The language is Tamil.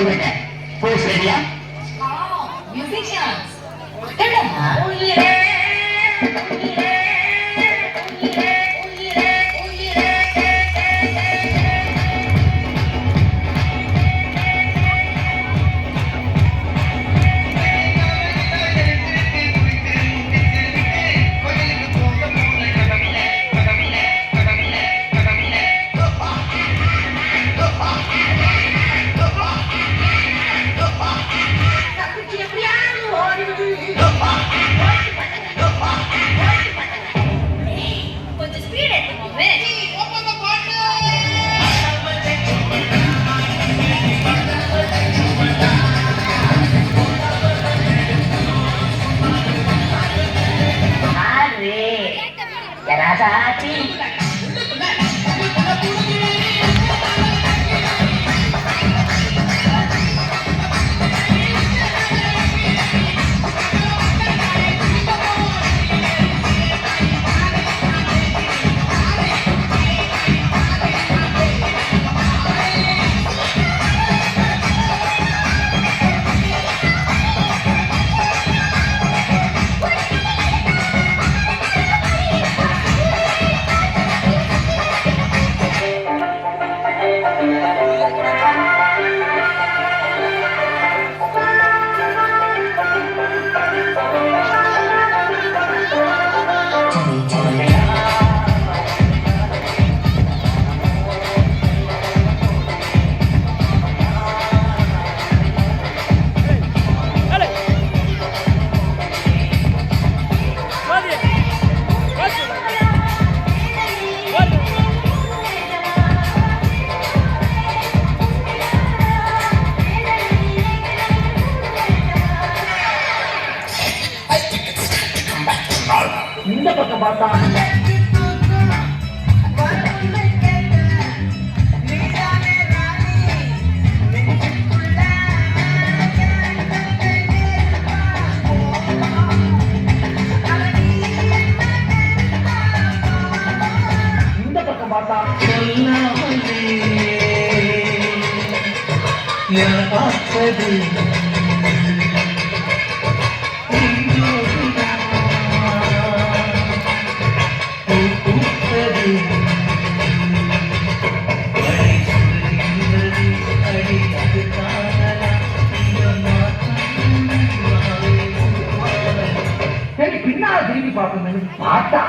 டெல்லி ப்ரோக்ராம் கேன்சல் பண்ணிட்டு வந்திருக்கேன் போஸ் ரெடியா musicians. Graça aqui. இந்த பக்கம் பார்த்தா இந்த பக்கம் பார்த்தா சரி பார்க்கணும்னு பார்த்தா